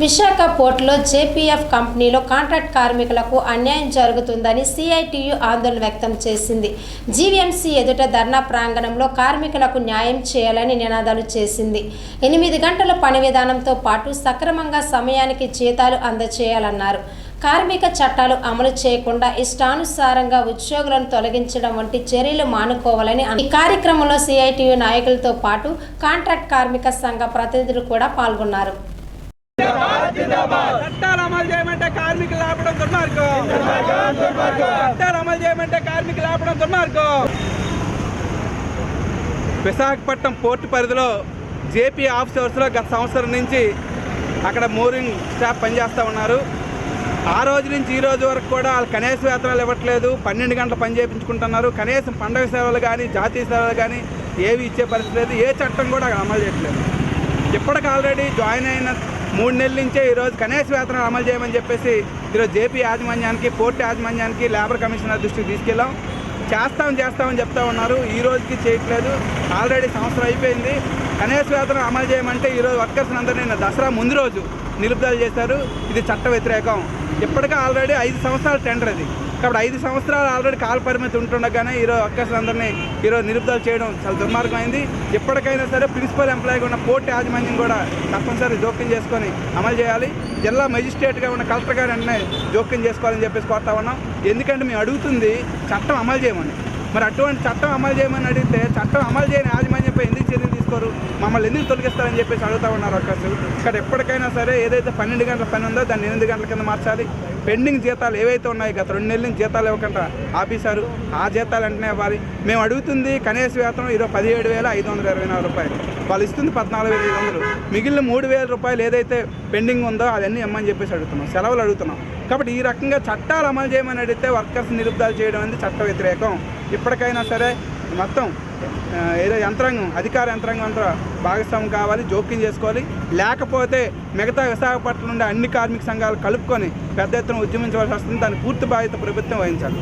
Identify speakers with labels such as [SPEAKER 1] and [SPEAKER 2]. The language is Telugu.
[SPEAKER 1] విశాఖ పోర్టులో జేపీఎఫ్ కంపెనీలో కాంట్రాక్ట్ కార్మికులకు అన్యాయం జరుగుతుందని సిఐటియు ఆందోళన వ్యక్తం చేసింది. జీవీఎంసీ ఎదుట ధర్నా ప్రాంగణంలో కార్మికులకు న్యాయం చేయాలని నినాదాలు చేసింది. ఎనిమిది గంటల పని విధానంతో పాటు సక్రమంగా సమయానికి జీతాలు అందజేయాలన్నారు కార్మిక చట్టాలు అమలు చేయకుండా ఇష్టానుసారంగా ఉద్యోగులను తొలగించడం వంటి చర్యలు మానుకోవాలని ఈ కార్యక్రమంలో సిఐటియు నాయకులతో పాటు కాంట్రాక్ట్ కార్మిక సంఘ ప్రతినిధులు కూడా పాల్గొన్నారు.
[SPEAKER 2] చట్టాలు అమలు చేయమంటే కార్మికులు ఆపడం దుర్మార్గం. చట్టాలు అమలు చేయమంటే కార్మికులు ఆపడం దుర్మార్గం. విశాఖపట్నం పోర్టు పరిధిలో జేపీ ఆఫీసర్స్లో గత సంవత్సరం నుంచి అక్కడ మోరింగ్ స్టాఫ్ పనిచేస్తూ ఉన్నారు. ఆ రోజు నుంచి ఈ రోజు వరకు కూడా వాళ్ళు కనీస వేతనాలు ఇవ్వట్లేదు. పన్నెండు గంటలు పని చేయించుకుంటున్నారు కనీసం పండగ సేవలు కానీ జాతీయ సేవలు కానీ ఏవి ఇచ్చే పరిస్థితి లేదు. ఏ చట్టం కూడా అక్కడ అమలు చేయట్లేదు. ఇప్పటికి ఆల్రెడీ జాయిన్ అయిన మూడు నెలల నుంచే ఈరోజు కనీస వేతనం అమలు చేయమని చెప్పేసి ఈరోజు జేపీ యాజమాన్యానికి పోర్టు యాజమాన్యానికి లేబర్ కమిషనర్ దృష్టికి తీసుకెళ్ళాం. చేస్తాం చేస్తామని చెప్తా ఉన్నారు. ఈ రోజుకి చేయట్లేదు. ఆల్రెడీ సంవత్సరం అయిపోయింది. కనీస వేతనం అమలు చేయమంటే ఈరోజు వర్కర్స్ అందరినీ నిన్న దసరా ముందు రోజు నిలుపుదల చేశారు. ఇది చట్ట వ్యతిరేకం. ఇప్పటికే ఆల్రెడీ ఐదు సంవత్సరాల టెండర్ అది. కాబట్టి ఐదు సంవత్సరాలు ఆల్రెడీ కాల పరిమితి ఉంటుండగానే ఈరోజు వర్కర్స్ అందరినీ ఈరోజు నిలుపుదల చేయడం చాలా దుర్మార్గమైంది. ఎప్పటికైనా సరే ప్రిన్సిపల్ ఎంప్లాయీగా ఉన్న కోర్టు యాజమాన్యం కూడా తప్పనిసరి జోక్యం చేసుకొని అమలు చేయాలి. జిల్లా మెజిస్ట్రేట్గా ఉన్న కలెక్టర్ గారు వెంటనే జోక్యం చేసుకోవాలని చెప్పేసి కోరుతా ఉన్నాం. ఎందుకంటే మేము అడుగుతుంది చట్టం అమలు చేయమని. మరి అటువంటి చట్టం అమలు చేయమని అడిగితే చట్టం అమలు చేయని యాజమాన్యంపై ఎందుకు చర్యలు తీసుకోరు? మమ్మల్ని ఎందుకు తొలగిస్తారని చెప్పేసి అడుగుతా ఉన్నారు వర్కర్స్ ఇక్కడ ఎప్పటికైనా సరే ఏదైతే పన్నెండు గంటల పని ఉందో దాన్ని ఎనిమిది గంటల కింద మార్చాలి. పెండింగ్ జీతాలు ఏవైతే ఉన్నాయో గత రెండు నెలల నుంచి జీతాలు ఇవ్వకుండా ఆపేశారు. ఆ జీతాలు వెంటనే ఇవ్వాలి. మేము అడుగుతుంది కనీస వేతనం ఈరోజు పదిహేడు వేల ఐదు వందల ఇరవై నాలుగు రూపాయలు. వాళ్ళు ఇస్తుంది పద్నాలుగు వేల ఐదు వందలు. మిగిలిన మూడు వేల రూపాయలు ఏదైతే పెండింగ్ ఉందో అవన్నీ ఇమ్మని చెప్పేసి అడుగుతున్నాం. సెలవులు అడుగుతున్నాం. కాబట్టి ఈ రకంగా చట్టాలు అమలు చేయమని అడిగితే వర్కర్స్ నిలుపుదల చేయడం అనేది చట్ట వ్యతిరేకం. ఇప్పటికైనా సరే మొత్తం ఏదో యంత్రాంగం అధికార యంత్రాంగం అంతా భాగస్వామ్యం కావాలి జోక్యం చేసుకోవాలి. లేకపోతే మిగతా విశాఖపట్నం నుండి అన్ని కార్మిక సంఘాలు కలుపుకొని పెద్ద ఎత్తున ఉద్యమించవలసి వస్తుంది. దాని పూర్తి బాధ్యత ప్రభుత్వం వహించాలి.